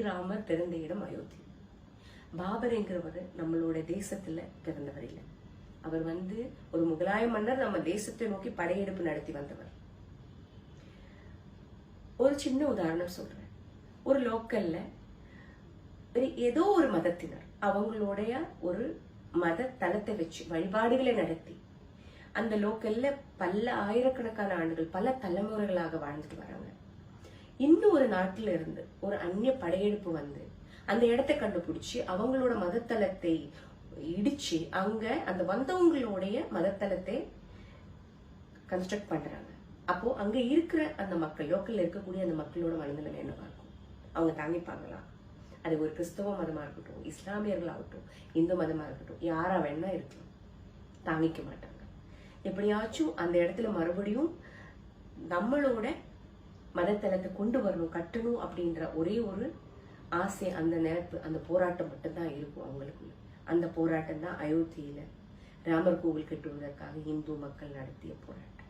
ஸ்ரீராமர் பிறந்த இடம் அயோத்தி. பாபர்ங்கிறவர் நம்மளோட தேசத்துல பிறந்தவர் இல்லை. அவர் வந்து ஒரு முகலாய மன்னர் நம்ம தேசத்தை நோக்கி படையெடுப்பு நடத்தி வந்தவர். ஒரு சின்ன உதாரணம் சொல்றேன். ஒரு லோக்கல்ல ஏதோ ஒரு மதத்தினர் அவங்களுடைய ஒரு மத தலத்தை வச்சு வழிபாடுகளை நடத்தி அந்த லோக்கல்ல பல ஆயிரக்கணக்கான ஆண்டுகள் பல தலைமுறைகளாக வாழ்ந்துட்டு வராங்க இன்னும் ஒரு நாட்டில இருந்து ஒரு அந்நிய படையெடுப்பு வந்து அந்த இடத்தை கண்டுபிடிச்சு அவங்களோட மதத்தலத்தை இடிச்சு அங்க அந்த வந்தவங்களுடைய மதத்தலத்தை கன்ஸ்ட்ரக்ட் பண்றாங்க. அப்போ அங்க இருக்கிற அந்த மக்கள் லோக்கல்ல இருக்கக்கூடிய அந்த மக்களோட மனநிலை என்னவா இருக்கும்? அவங்க தாங்கிப்பாங்களா? அது ஒரு கிறிஸ்தவ மதமா இருக்கட்டும் இஸ்லாமியர்களாகட்டும் இந்து மதமா இருக்கட்டும் யாரா வேணா இருக்கலாம். தாங்கிக்க மாட்டாங்க. எப்படியாச்சும் அந்த இடத்துல மறுபடியும் நம்மளோட மதத்தலத்தை கொண்டு வரணும் கட்டணும் அப்படின்ற ஒரே ஒரு ஆசை அந்த நினைப்பு அந்த போராட்டம் மட்டும்தான் இருக்கும் அவங்களுக்குள்ள அந்த போராட்டம் தான் அயோத்தியில ராமர் கோவில் கட்டுவதற்காக இந்து மக்கள் நடத்திய போராட்டம்.